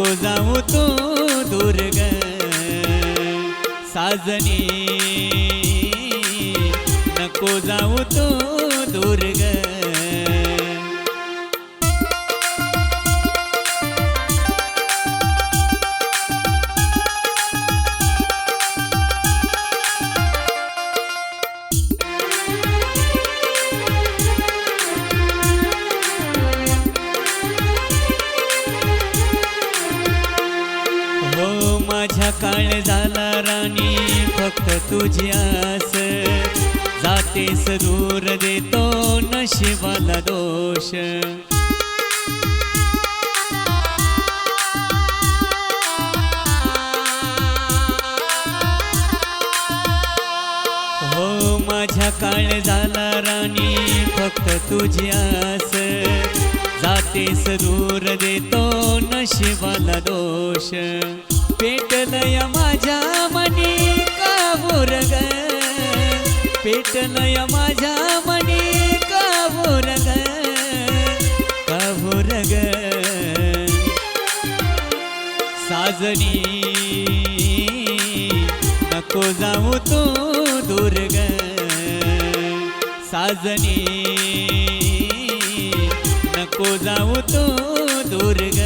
नको जाऊ तू दूर ग। साजनी नको जाऊ तू दूर माझ्या काळ झाला राणी फक्त तुझी आस. जातेस दूर देतो नशिबाला दोष. हो माझ्या काळ झाला राणी फक्त तुझी आस. जातेस दूर देतो नशिबाला दोष. पेटलय माझ्या मनी का बोरग पेटलय माझ्या मनी का बोरग का बोरग साजनी नको जाऊ तू दुर्ग साजनी नको जाऊ तू दुर्ग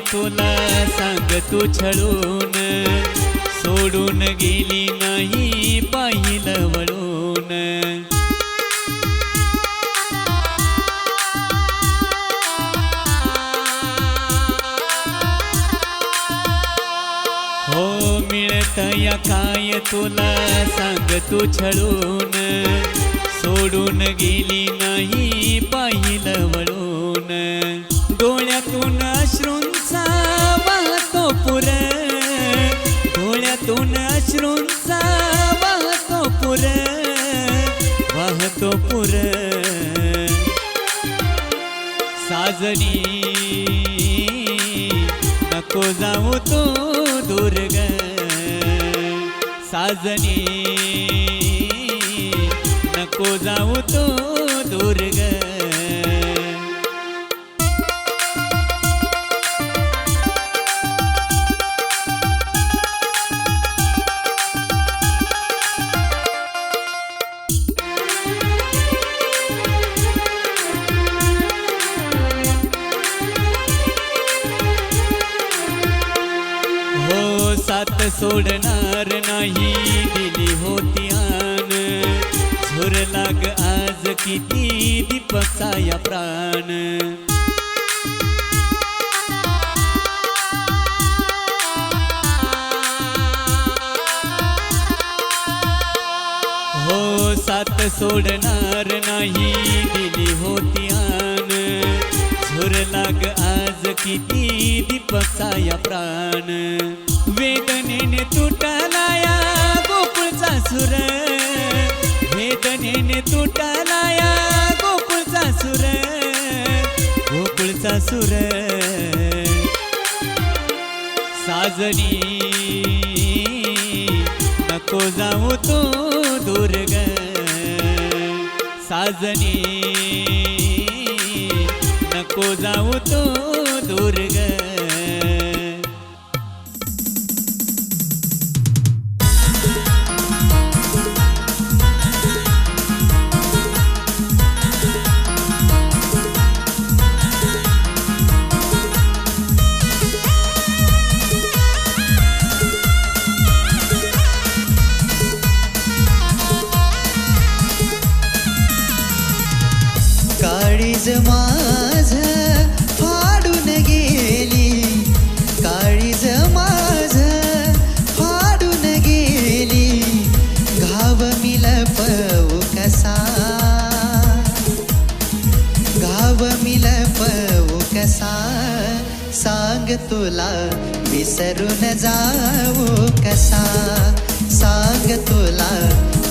तुला सांग तू छळून सोडून गेली नाही पाहिलं वळून हो मिळतया काय तुला सांग तू छळून सोडून गेली नाही साजनी नको जाऊ तू दुर्ग साजनी नको जाऊ तू दुर्ग बसाया प्राण. हो सात सोडणार नाही दिली होती आन. झुर लाग आज किती दीपसाया प्राण. वेदनेने तुटलाया गोकुळचा सुर. वेदनेने तुटलाया गोकुळचा साजनी नको जाऊ तू दुर्ग साजनी नको जाऊ तू दुर्ग तुला विसरून जाऊ कसा? सांग तुला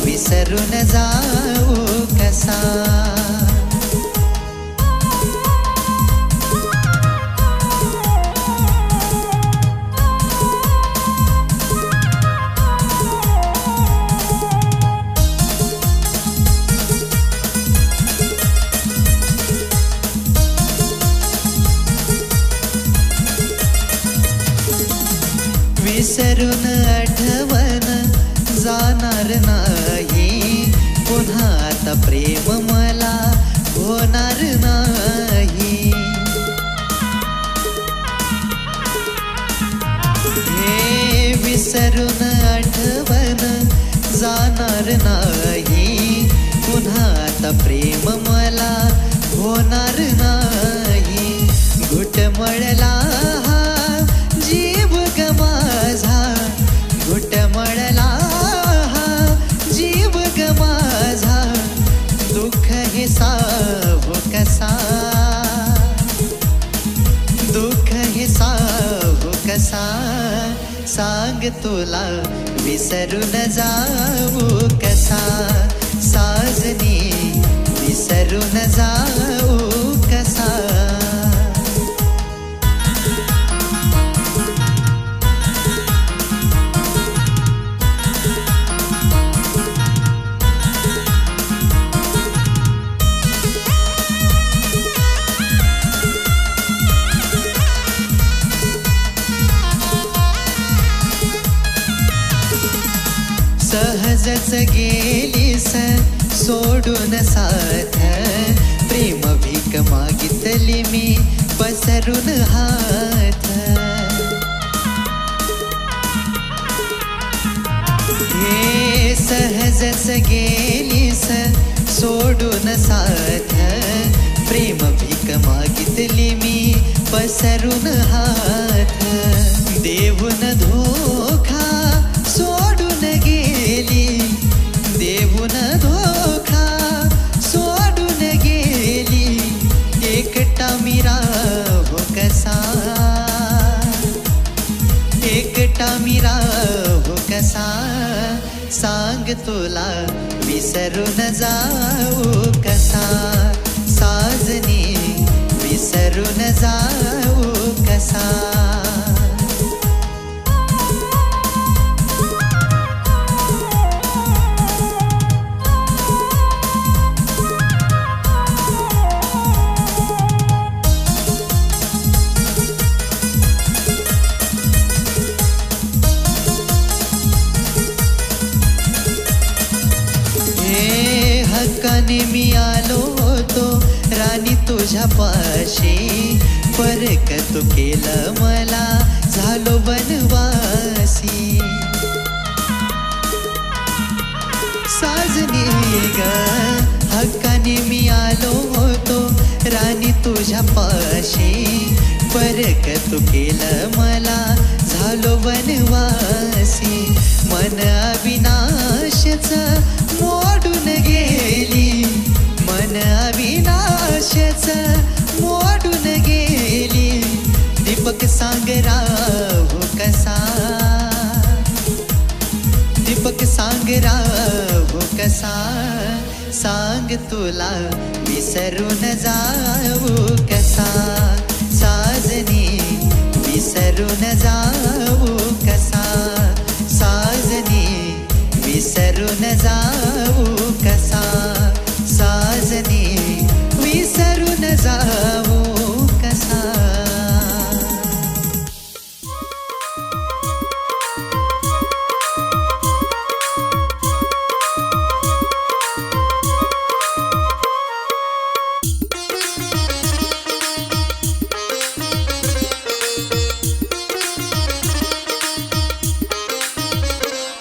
विसरून जाऊ करून आठवण जाणार नाही. पुन्हा आता प्रेम मला होणार नाही. हे विसरून आठवण जाणार नाही. पुन्हा आता प्रेम मला होणार नाही. तुला विसरून जाऊ कसा साजनी विसरून जाऊ कस गेलीस सोडून साथ प्रेम भीक मागितली मी पसरून हात हे. सहजस गेलीस सांग तुला विसरून जाऊ कसा. साजनी विसरून जाऊ कसा. राणी फरक तू केलं मला. झालो बनवासी साजनी ग हक्काने मी आलो होतो. राणी तुझ्या पाशी फरक तू केलं मला. झालो बनवासी मन अविनाशच मोडून गेली. मन अविनाशच मोडून गेली. दीपक सांग कसा? दीपक सांग कसा? सांग तुला विसरून जाऊ कसा? साजनी विसरून जाऊ कसा? साजनी विसरून जाऊ विसरून कसा?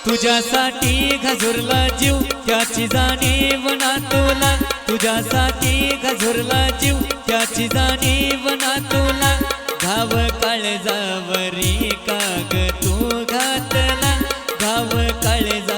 तुझ्यासाठी घजुरला जीव त्याची जाणीव ना तुला. तुझ्यासाठी घझुरला जीव त्याची जाणीव ना तुला. घाव काळजावरी काग तू घातला? घाव जा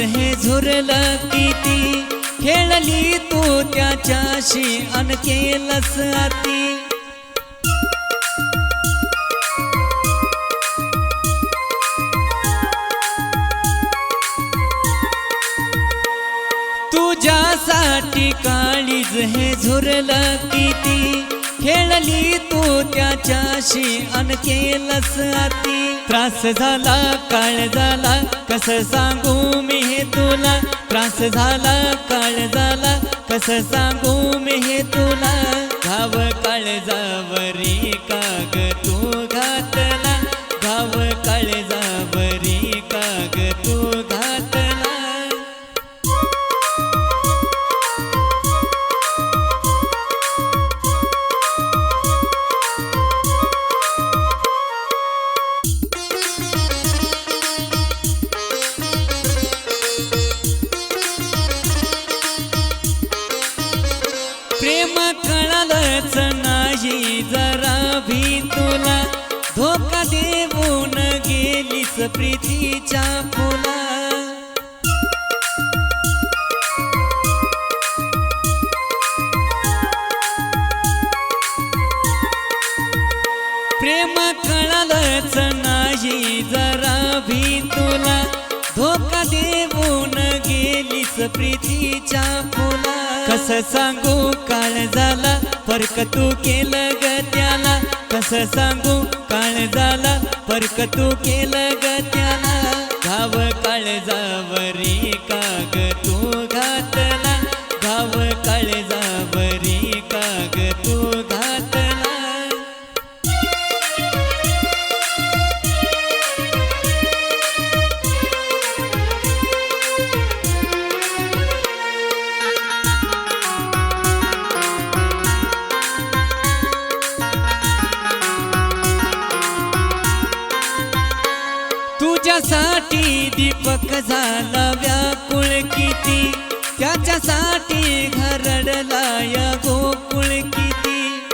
हे झुरलं किती? खेळली तू त्याच्याशी अन केलंस अती. तुझ्यासाठी काळीज हे झुरलं किती? खेळली तू त्याच्याशी अन केलंस अती. त्रास झाला काळ झाला कस सांगू मी? हे तुला त्रास झाला काळ झाला कस सांगू मी हे तुला? घाव काळ जावरी काग तू घातला? घाव काळ जा प्रीतीच्या फुला. कस सांगू काळ झाला फरक तू केलं ग त्याला. कस सांगू काळ झाला फरक तू केलं ग त्याला. घाव काळ जावरी तुझ्यासाठी दीपक झाला व्याकुळ किती? त्याच्यासाठी घरडला या गोकुळ किती?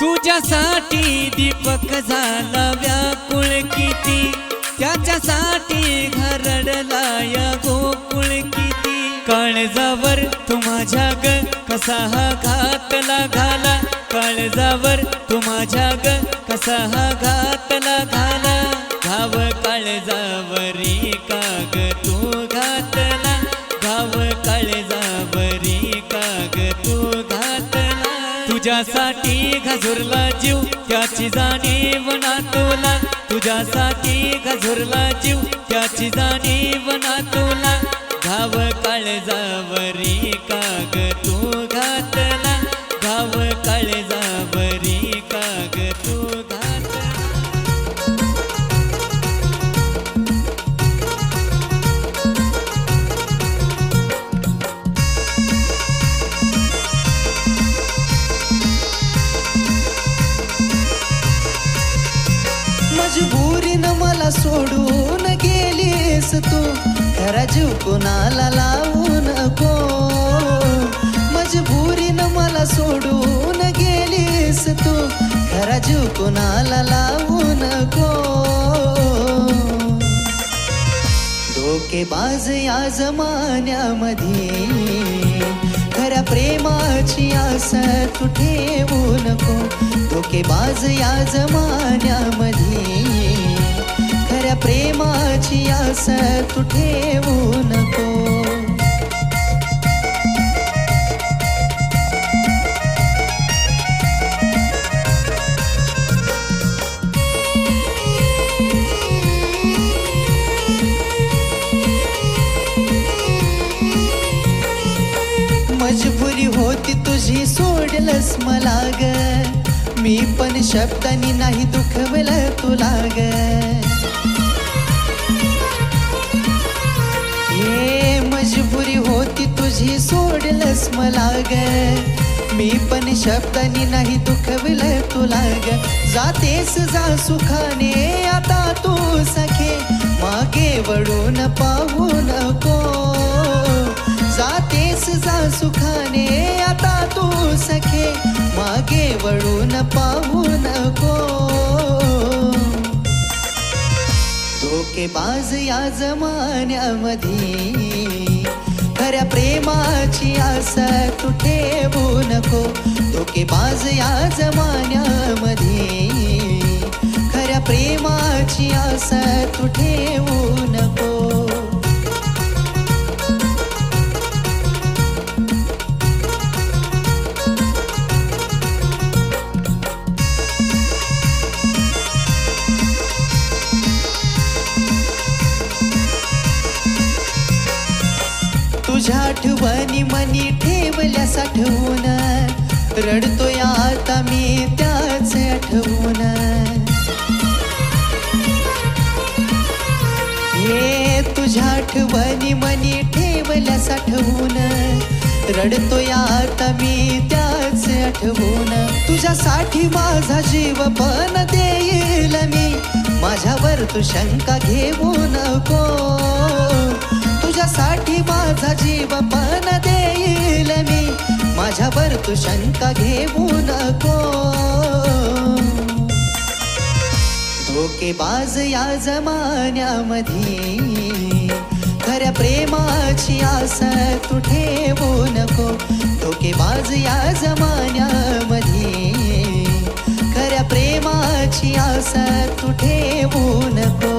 तुझ्यासाठी दीपक झाला व्याकुळ किती? त्याच्यासाठी घरडला या गोकुळ किती? काळजावर तू माझ्या ग कसा हा घातला घाला काळजावर तू माझ्या ग कसा हा घातला घाला घाव काळजावरी काग तू घातला? घाव काळजावरी काग तू घातला? तुझ्यासाठी गझुरला जीव त्याची जाणीव ना तुला. तुझ्यासाठी गझुरला जीव त्याची जाणीव ना तुला. घाव काळजावरी काग तू घातला. घाव काळजावरी काग तू घातला. मजबुरीनं मला सोडून गेलीस तू. खरा जीव कोणाला लावू नको? मजबुरीनं मला सोडून गेलीस तू. खरा जीव कोणाला लावू नको? धोकेबाज या जमान्यामध्ये खऱ्या प्रेमाची आस तू ठेवू नको. धोकेबाज या जमान्यामध्ये खऱ्या प्रेमाची आस तू ठेवू नको. मजबुरी होती तुझी सोडलस मला ग. मी पण शब्दानी नाही दुखवलं तुला ग तुझी सोडलंस मला ग. मी पण शब्दानी नाही दुखवलं तुला ग. जातेस जा सुखाने आता तू सखे. मागे वळून पाहू नको. जातेस जा सुखाने आता तू तू सखे. मागे वळून पाहू नको. धोकेबाज या जमान्यामध्ये खऱ्या प्रेमाची आस तू ठेवू नको धोकेबाज या जमान्यामध्ये. खऱ्या प्रेमाची आस तू ठेवू आठवून हे तुझ्या आठवणी मनी ठेवल्या साठवून. रडतो आता मी त्याच आठवून. तुझ्यासाठी माझा जीव पण देईल मी. माझ्यावर तू शंका घेऊ नको. तुझ्यासाठी माझा जीव पण देईल मी. माझ्यावर तू शंका घेऊ नको. धोकेबाज या जमान्यामध्ये खऱ्या प्रेमाची आस तू ठेवू नको. धोकेबाज या जमान्यामध्ये खऱ्या प्रेमाची आस तू ठेवू नको.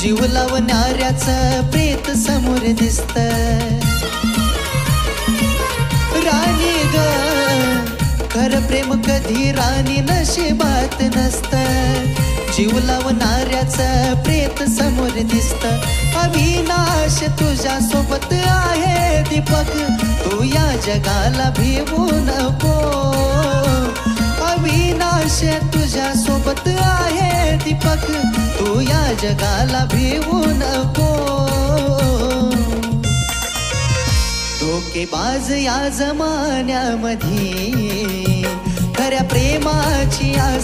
जीव लावणाऱ्याच प्रेत समोर दिसत. राणी ग खर प्रेम कधी राणी नशिबात नसत. जीव लावणाऱ्याच प्रेत समोर दिसत. अविनाश तुझ्या सोबत आहे दीपक. तू या जगाला भिवू नको. अविनाश तुझ्या सोबत आहे दीपक. तू या जगाला भिवू नको. धोकेबाज या जमान्यामध्ये खऱ्या प्रेमाची आज